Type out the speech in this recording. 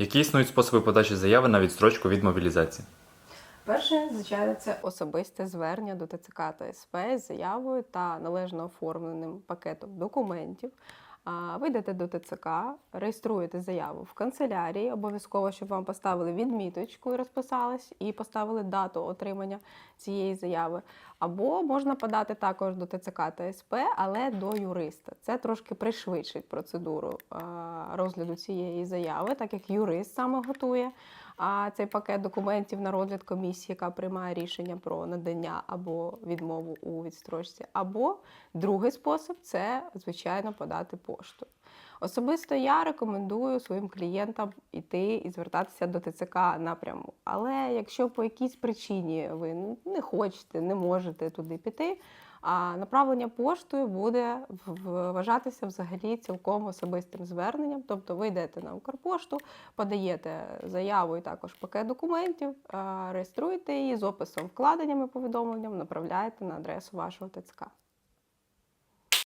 Які існують способи подачі заяви на відстрочку від мобілізації? Перше, звичайно, це особисте звернення до ТЦК та СП з заявою та належно оформленим пакетом документів. Ви йдете до ТЦК, реєструєте заяву в канцелярії. Обов'язково, щоб вам поставили відміточку і розписались, і поставили дату отримання цієї заяви. Або можна подати також до ТЦК та СП, але до юриста. Це трошки пришвидшить процедуру розгляду цієї заяви, так як юрист саме готує а цей пакет документів на розгляд комісії, яка приймає рішення про надання або відмову у відстрочці. Або другий спосіб це, звичайно, подати пошту. Особисто я рекомендую своїм клієнтам іти і звертатися до ТЦК напряму. Але якщо по якійсь причині ви ну, не хочете, не можете туди піти, а направлення поштою буде вважатися взагалі цілком особистим зверненням. Тобто ви йдете на Укрпошту, подаєте заяву і також пакет документів, реєструєте її з описом вкладеннями повідомленням, направляєте на адресу вашого ТЦК.